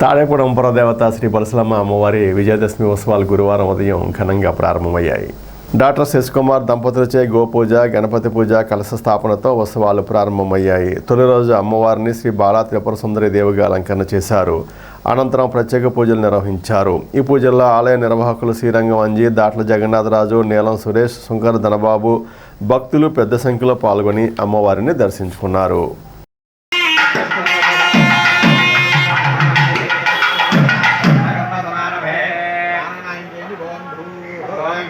తాడేపురం పురదేవత శ్రీ బలసలమ్మ అమ్మవారి విజయదశమి ఉత్సవాలు గురువారం ఉదయం ఘనంగా ప్రారంభమయ్యాయి. డాక్టర్ శశికుమార్ దంపతులచే గోపూజ గణపతి పూజ కలశ స్థాపనతో ఉత్సవాలు ప్రారంభమయ్యాయి. తొలి రోజు అమ్మవారిని శ్రీ బాలా త్రిపుర సుందరి దేవిగా అలంకరణ చేశారు. అనంతరం ప్రత్యేక పూజలు నిర్వహించారు. ఈ పూజల్లో ఆలయ నిర్వాహకులు శ్రీరంగం అంజి దాట్ల జగన్నాథరాజు నీలం సురేష్ శంకర్ ధనబాబు భక్తులు పెద్ద సంఖ్యలో పాల్గొని అమ్మవారిని దర్శించుకున్నారు.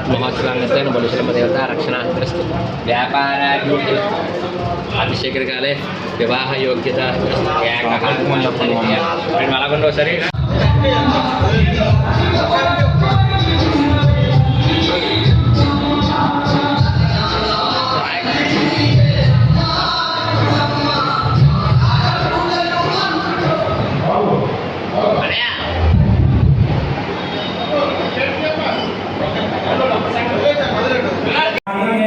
నవరాత్రి మహోత్సవాన్ని బలుశలమ దేవత రక్షణ వ్యాపార అభిషేక కాలే వివాహ యోగ్యత అలాగుండవు సరే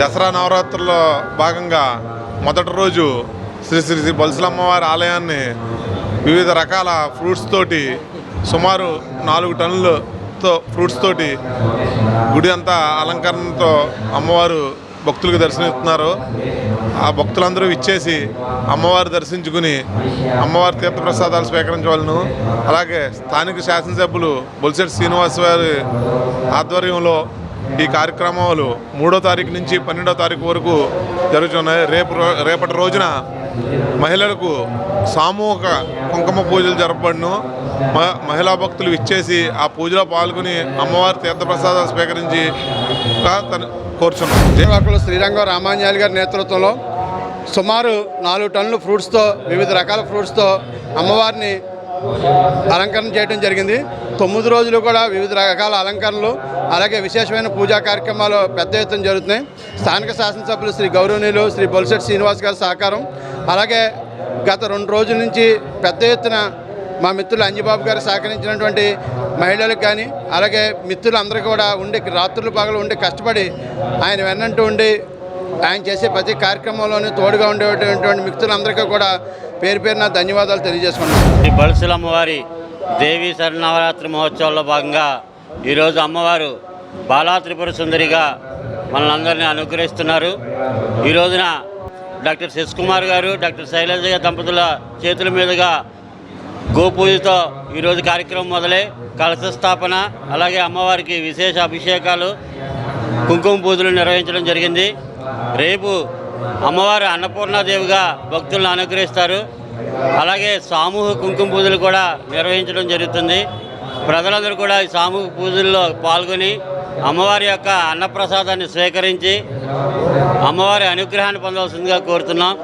దసరా నవరాత్రుల్లో భాగంగా మొదటి రోజు శ్రీ శ్రీ శ్రీ బొలసలమ్మవారి ఆలయాన్ని వివిధ రకాల ఫ్రూట్స్ తోటి సుమారు నాలుగు టన్నులతో ఫ్రూట్స్ తోటి గుడి అంతా అలంకరణతో అమ్మవారు భక్తులకు దర్శనమిస్తున్నారు. ఆ భక్తులందరూ ఇచ్చేసి అమ్మవారు దర్శించుకుని అమ్మవారి తీర్థప్రసాదాలు స్వీకరించవలను. అలాగే స్థానిక శాసనసభ్యులు బొలిసెట్ శ్రీనివాస్ వారి ఆధ్వర్యంలో ఈ కార్యక్రమాలు మూడో తారీఖు నుంచి పన్నెండో తారీఖు వరకు జరుగుతున్నాయి. రేపు రేపటి రోజున మహిళలకు సామూహిక కుంకుమ పూజలు జరపబడును. మ- మహిళా భక్తులు ఇచ్చేసి ఆ పూజలో పాల్గొని అమ్మవారి తీర్థప్రసాదాలు స్వీకరించి కోరుచున్నాం. సేవకులు శ్రీరంగం రామాంజలి గారి నేతృత్వంలో సుమారు నాలుగు టన్నుల ఫ్రూట్స్తో వివిధ రకాల ఫ్రూట్స్తో అమ్మవారిని అలంకరణ చేయడం జరిగింది. తొమ్మిది రోజులు కూడా వివిధ రకాల అలంకరణలు అలాగే విశేషమైన పూజా కార్యక్రమాలు పెద్ద ఎత్తున జరుగుతున్నాయి. స్థానిక శాసనసభ్యులు శ్రీ గౌరవనీయులు శ్రీ బొలిశెట్టి శ్రీనివాస్ గారి సహకారం అలాగే గత రెండు రోజుల నుంచి పెద్ద ఎత్తున మా మిత్రులు అంజిబాబు గారు సహకరించినటువంటి మహిళలకు కానీ అలాగే మిత్రులు అందరూ కూడా ఉండి రాత్రులు పగలు ఉండి కష్టపడి ఆయన వెన్నంటూ ఉండి ఆయన చేసే ప్రతి కార్యక్రమంలోనూ తోడుగా ఉండేటువంటి మిత్రులందరికీ కూడా పేరు పేరున ధన్యవాదాలు తెలియజేసుకున్నాను ఈ బలుసుల అమ్మవారి దేవీ శరణవరాత్రి మహోత్సవంలో భాగంగా ఈరోజు అమ్మవారు బాలా త్రిపుర సుందరిగా మనల్ని అనుగ్రహిస్తున్నారు. ఈ రోజున డాక్టర్ శశికుమార్ గారు డాక్టర్ శైలజ దంపతుల చేతుల మీదుగా గోపూజతో ఈరోజు కార్యక్రమం మొదలై కలశ స్థాపన అలాగే అమ్మవారికి విశేష అభిషేకాలు కుంకుమ పూజలు నిర్వహించడం జరిగింది. రేపు అమ్మవారు అన్నపూర్ణాదేవిగా భక్తులను అనుగ్రహిస్తారు. అలాగే సామూహిక కుంకుమ పూజలు కూడా నిర్వహించడం జరుగుతుంది. ప్రజలందరూ కూడా ఈ సామూహిక పూజల్లో పాల్గొని అమ్మవారి యొక్క అన్నప్రసాదాన్ని స్వీకరించి అమ్మవారి అనుగ్రహాన్ని పొందవలసిందిగా కోరుతున్నాం.